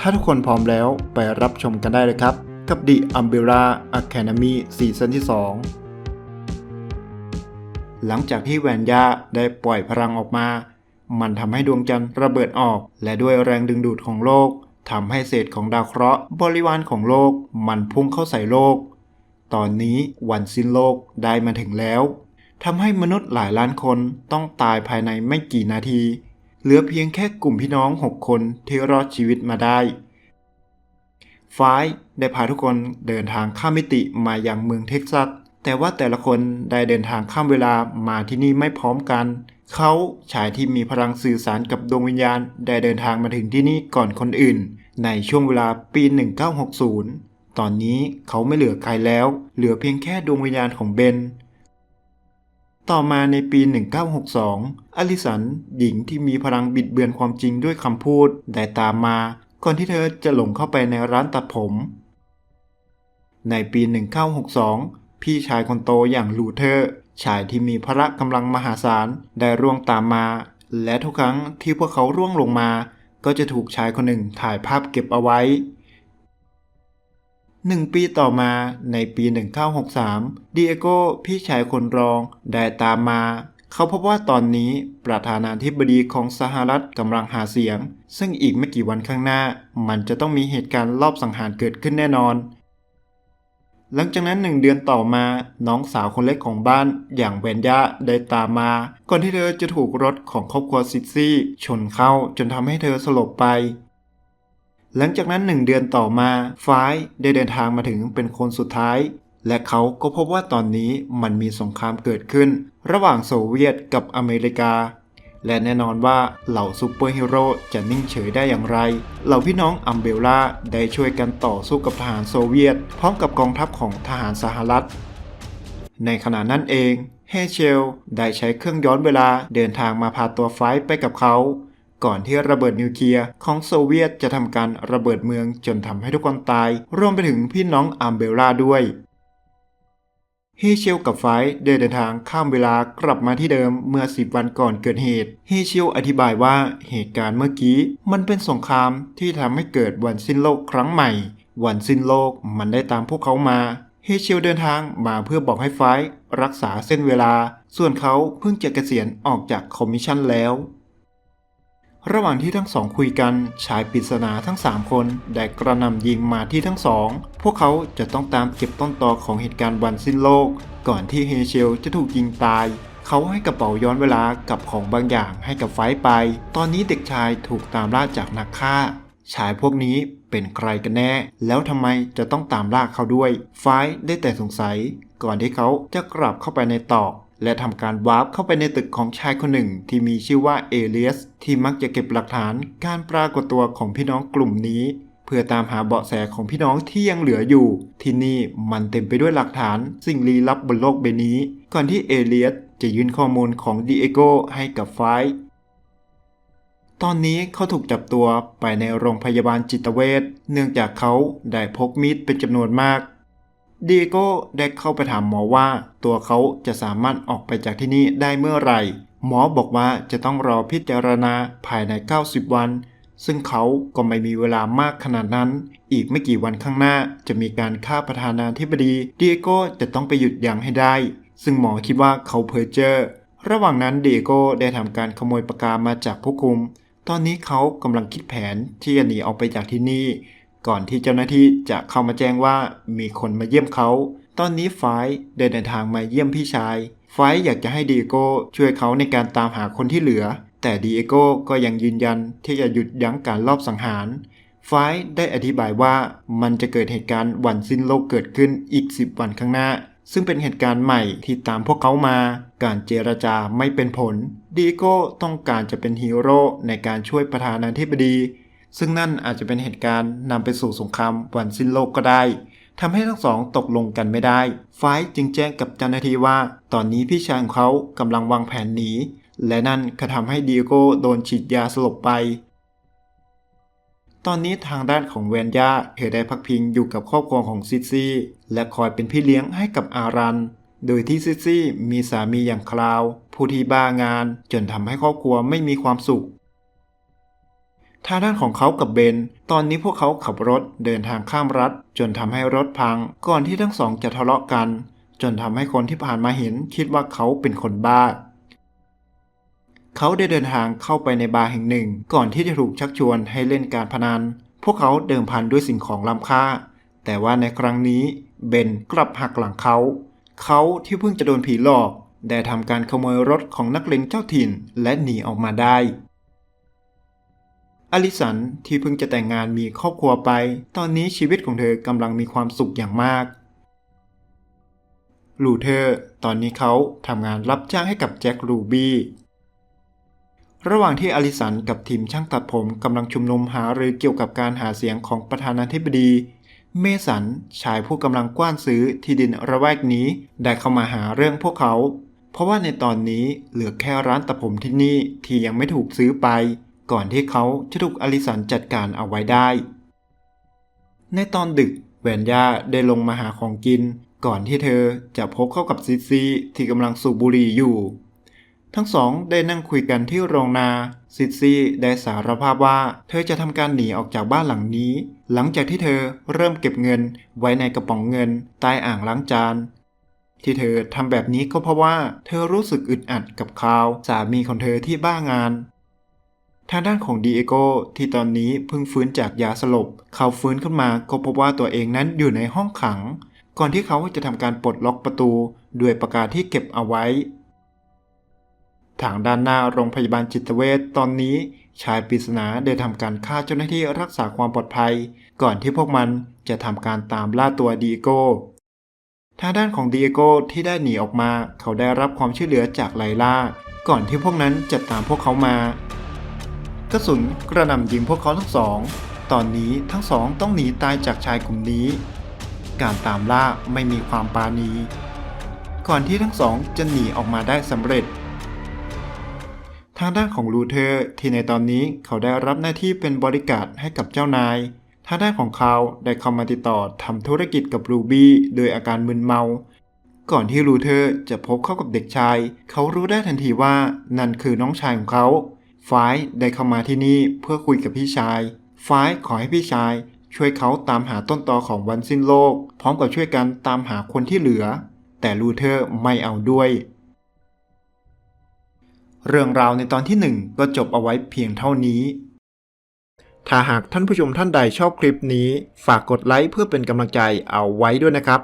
ถ้าทุกคนพร้อมแล้วไปรับชมกันได้เลยครับ กับ The Umbrella Academy ซีซั่นที่ 2 หลังจากที่แวนยาได้ปล่อยพลังออกมา มันทำให้ดวงจันทร์ระเบิดออก และด้วยแรงดึงดูดของโลกทำให้เศษของดาวเคราะห์บริวารของโลก มันพุ่งเข้าใส่โลก ตอนนี้วันสิ้นโลกได้มาถึงแล้วทำให้มนุษย์หลายล้านคนต้องตายภายในไม่กี่นาที เหลือเพียงแค่กลุ่มพี่น้อง 6 คนที่รอดชีวิตมาได้ฟ้ายได้พาทุกคนเดินทางข้ามมิติมาอยังเมืองเท็กซัส แต่ว่าแต่ละคนได้เดินทางข้ามเวลามาที่นี่ไม่พร้อมกัน เขาชายที่มีพลังสื่อสารกับดวงวิญญาณ ได้เดินทางมาถึงที่นี่ก่อนคนอื่น ในช่วงเวลาปี 1960 ตอนนี้เขาไม่เหลือใครแล้ว เหลือเพียงแค่ดวงวิญญาณของเบน ต่อมาในปี 1962 อลิสัน หญิงที่มีพลังบิดเบือนความจริงด้วยคำพูด ได้ตามมา ก่อนที่เธอจะหลงเข้าไปในร้านตัดผม ในปี 1962 พี่ชายคนโตอย่างลูเทอร์ ชายที่มีพละกำลังมหาศาล ได้ร่วงตามมา และทุกครั้งที่พวกเขาร่วงลงมา ก็จะถูกชายคนหนึ่งถ่ายภาพเก็บเอาไว้ หนึ่งปีต่อมาในปี 1963ดีเอโก้พี่ชายคนรองได้ตามมา เขาพบว่าตอนนี้ประธานาธิบดีของสหรัฐกำลังหาเสียง ซึ่งอีกไม่กี่วันข้างหน้า มันจะต้องมีเหตุการณ์ลอบสังหารเกิดขึ้นแน่นอน หลังจากนั้นหนึ่งเดือนต่อมา น้องสาวคนเล็กของบ้านอย่างแวนยาได้ตามมา ก่อนที่เธอจะถูกรถของครอบครัวซิซี่ชนเข้าจนทำให้เธอสลบไป หลังจากนั้นหนึ่งเดือนต่อมาฟ้ายได้เดินทางมาถึงเป็นคนสุดท้าย และเขาก็พบว่าตอนนี้มันมีสงครามเกิดขึ้น ระหว่างโซเวียตกับอเมริกา และแน่นอนว่าเหล่าซูเปอร์ฮีโร่จะนิ่งเฉยได้อย่างไร เหล่าพี่น้องอัมเบลล่าได้ช่วยกันต่อสู้กับทหารโซเวียต พร้อมกับกองทัพของทหารสหรัฐ ในขณะนั้นเองเฮเชลได้ใช้เครื่องย้อนเวลาเดินทางมาพาตัวไฟไปกับเขา ก่อนที่ระเบิดนิวเคลียร์ของโซเวียตจะทำการระเบิดเมืองจนทำให้ทุกคนตาย รวมไปถึงพี่น้องอัมเบลล่าด้วยเฮเชลกับไฟเดินทางข้ามเวลากลับมาที่เดิมเมื่อสิบวันก่อนเกิดเหตุ เฮเชลอธิบายว่าเหตุการณ์เมื่อกี้มันเป็นสงครามที่ทำให้เกิดวันสิ้นโลกครั้งใหม่ วันสิ้นโลกมันได้ตามพวกเขามา เฮเชลเดินทางมาเพื่อบอกให้ไฟรักษาเส้นเวลา ส่วนเขาเพิ่งจะเกษียณออกจากคอมมิชชั่นแล้ว ระหว่างที่ทั้งสองคุยกันชายปริศนาทั้ง 3 คนได้กระหน่ำยิงมาที่ทั้งสอง พวกเขาจะต้องตามเก็บต้นตอของเหตุการณ์วันสิ้นโลก ก่อนที่เฮเชลจะถูกยิงตาย เขาให้กระเป๋าย้อนเวลากับของบางอย่างให้กับไฟไป ตอนนี้เด็กชายถูกตามล่าจากนักฆ่า ชายพวกนี้เป็นใครกันแน่ แล้วทำไมจะต้องตามล่าเขาด้วย ไฟได้แต่สงสัย ก่อนที่เขาจะกลับเข้าไปในตอก และทำการวาร์ปเข้าไปในตึกของชายคนหนึ่งที่มีชื่อว่าเอเลียส ที่มักจะเก็บหลักฐานการปรากฏตัวของพี่น้องกลุ่มนี้ เพื่อตามหาเบาะแสของพี่น้องที่ยังเหลืออยู่ ที่นี่มันเต็มไปด้วยหลักฐาน สิ่งลี้ลับบนโลกใบนี้ ก่อนที่เอเลียสจะยื่นข้อมูลของดีเอโกให้กับไฟท์ตอนนี้เขาถูกจับตัวไปในโรงพยาบาลจิตเวชเนื่องจากเขาได้พกมีดเป็นจำนวนมาก ดีโก้ได้เข้าไปถามหมอว่า ตัวเขาจะสามารถออกไปจากที่นี่ได้เมื่อไหร่ หมอบอกว่าจะต้องรอพิจารณาภายใน 90 วัน ซึ่งเขาก็ไม่มีเวลามากขนาดนั้น อีกไม่กี่วันข้างหน้าจะมีการฆ่าประธานาธิบดีดีโก้จะต้องไปหยุดยั้งให้ได้ ซึ่งหมอคิดว่าเขาเพ้อเจ้อระหว่างนั้นดีโก้ได้ทำการขโมยปากกามาจากผู้คุม ตอนนี้เขากำลังคิดแผนที่จะหนีออกไปจากที่นี่ ก่อนที่เจ้าหน้าที่จะเข้ามาแจ้งว่ามีคนมาเยี่ยมเขา ตอนนี้ไฟท์ได้เดินทางมาเยี่ยมพี่ชาย ไฟอยากจะให้ดีโก้ช่วยเขาในการตามหาคนที่เหลือ แต่ดีเอโก้ก็ยังยืนยันที่จะหยุดยั้งการลอบสังหารไฟได้อธิบายว่ามันจะเกิดเหตุการณ์วันสิ้นโลกเกิดขึ้นอีก 10 วันข้างหน้า ซึ่งเป็นเหตุการณ์ใหม่ที่ตามพวกเขามา การเจรจาไม่เป็นผล ดีโก้ต้องการจะเป็นฮีโร่ในการช่วยประธานาธิบดี ซึ่งนั่นอาจจะเป็นเหตุการณ์นำไปสู่สงครามวันสิ้นโลกก็ได้ทำให้ทั้งสองตกลงกันไม่ได้ ไฟจึงแจ้งกับเจ้าหน้าที่ว่า ตอนนี้พี่ชายของเขากำลังวางแผนหนี และนั่นก็ทำให้ดีโก้โดนฉีดยาสลบไป ตอนนี้ทางด้านของแวนย่าเธอได้พักพิงอยู่กับครอบครัวของซิซี่ และคอยเป็นพี่เลี้ยงให้กับอารัน โดยที่ซิซี่มีสามีอย่างคลาว ผู้ที่บ้างานจนทำให้ครอบครัวไม่มีความสุข ทางด้านของเขากับเบน ตอนนี้พวกเขาขับรถเดินทางข้ามรัฐ จนทำให้รถพัง ก่อนที่ทั้งสองจะทะเลาะกัน จนทำให้คนที่ผ่านมาเห็นคิดว่าเขาเป็นคนบ้า เขาได้เดินทางเข้าไปในบาร์แห่งหนึ่ง ก่อนที่จะถูกชักชวนให้เล่นการพนัน พวกเขาเดิมพันด้วยสิ่งของล้ำค่า แต่ว่าในครั้งนี้เบนกลับหักหลังเขา เขาที่เพิ่งจะโดนผีหลอก ได้ทำการขโมยรถของนักเลงเจ้าถิ่นและหนีออกมาได้ อลิสันที่เพิ่งจะแต่งงานมีครอบครัวไป ตอนนี้ชีวิตของเธอกำลังมีความสุขอย่างมาก ลูเทอร์ตอนนี้เขาทำงานรับจ้างให้กับแจ็ครูบี้ ระหว่างที่อลิสันกับทีมช่างตัดผมกำลังชุมนุมหารือเกี่ยวกับการหาเสียงของประธานาธิบดี เมสันชายผู้กำลังกว้านซื้อที่ดินระแวกนี้ได้เข้ามาหาเรื่องพวกเขา เพราะว่าในตอนนี้เหลือแค่ร้านตัดผมที่นี่ที่ยังไม่ถูกซื้อไป ก่อนที่เขาจะถูกอลิสันจัดการเอาไว้ได้ ในตอนดึกแวนย่าได้ลงมาหาของกิน ก่อนที่เธอจะพบเข้ากับซิซีที่กำลังสูบบุหรี่อยู่ ทั้งสองได้นั่งคุยกันที่โรงนาซิซีได้สารภาพว่าเธอจะทำการหนีออกจากบ้านหลังนี้ หลังจากที่เธอเริ่มเก็บเงินไว้ในกระป๋องเงินใต้อ่างล้างจานที่เธอทำแบบนี้ก็เพราะว่า เธอรู้สึกอึดอัดกับคาวสามีของเธอที่บ้างาน ทางด้านของดีเอโกที่ตอนนี้เพิ่งฟื้นจากยาสลบ เขาฟื้นขึ้นมาก็พบว่าตัวเองนั้นอยู่ในห้องขัง ก่อนที่เขาจะทำการปลดล็อกประตูด้วยประกาศที่เก็บเอาไว้ ทางด้านหน้าโรงพยาบาลจิตเวชตอนนี้ชายปริศนาได้ทำการฆ่าเจ้าหน้าที่รักษาความปลอดภัย ก่อนที่พวกมันจะทำการตามล่าตัวดีเอโกทางด้านของดีเอโกที่ได้หนีออกมา เขาได้รับความช่วยเหลือจากไลล่า ก่อนที่พวกนั้นจะตามพวกเขามา กระสุนกระหน่ำยิงพวกเขาทั้งสอง ตอนนี้ทั้งสองต้องหนีตายจากชายกลุ่มนี้ การตามล่าไม่มีความปราณี ก่อนที่ทั้งสองจะหนีออกมาได้สำเร็จ ทางด้านของลูเทอร์ที่ในตอนนี้เขาได้รับหน้าที่เป็นบริการให้กับเจ้านายทางด้านของเขาได้เข้ามาติดต่อทำธุรกิจกับรูบี้โดยอาการมึนเมา ก่อนที่ลูเทอร์จะพบเข้ากับเด็กชาย เขารู้ได้ทันทีว่านั่นคือน้องชายของเขา ฝ้ายได้เข้ามาที่นี่เพื่อคุยกับพี่ชายฝ้ายขอให้พี่ชายช่วยเขาตามหาต้นตอของวันสิ้นโลก พร้อมกับช่วยกันตามหาคนที่เหลือ แต่ลูเทอร์ไม่เอาด้วย เรื่องราวในตอนที่หนึ่งก็จบเอาไว้เพียงเท่านี้ ถ้าหากท่านผู้ชมท่านใดชอบคลิปนี้ ฝากกดไลค์เพื่อเป็นกำลังใจเอาไว้ด้วยนะครับ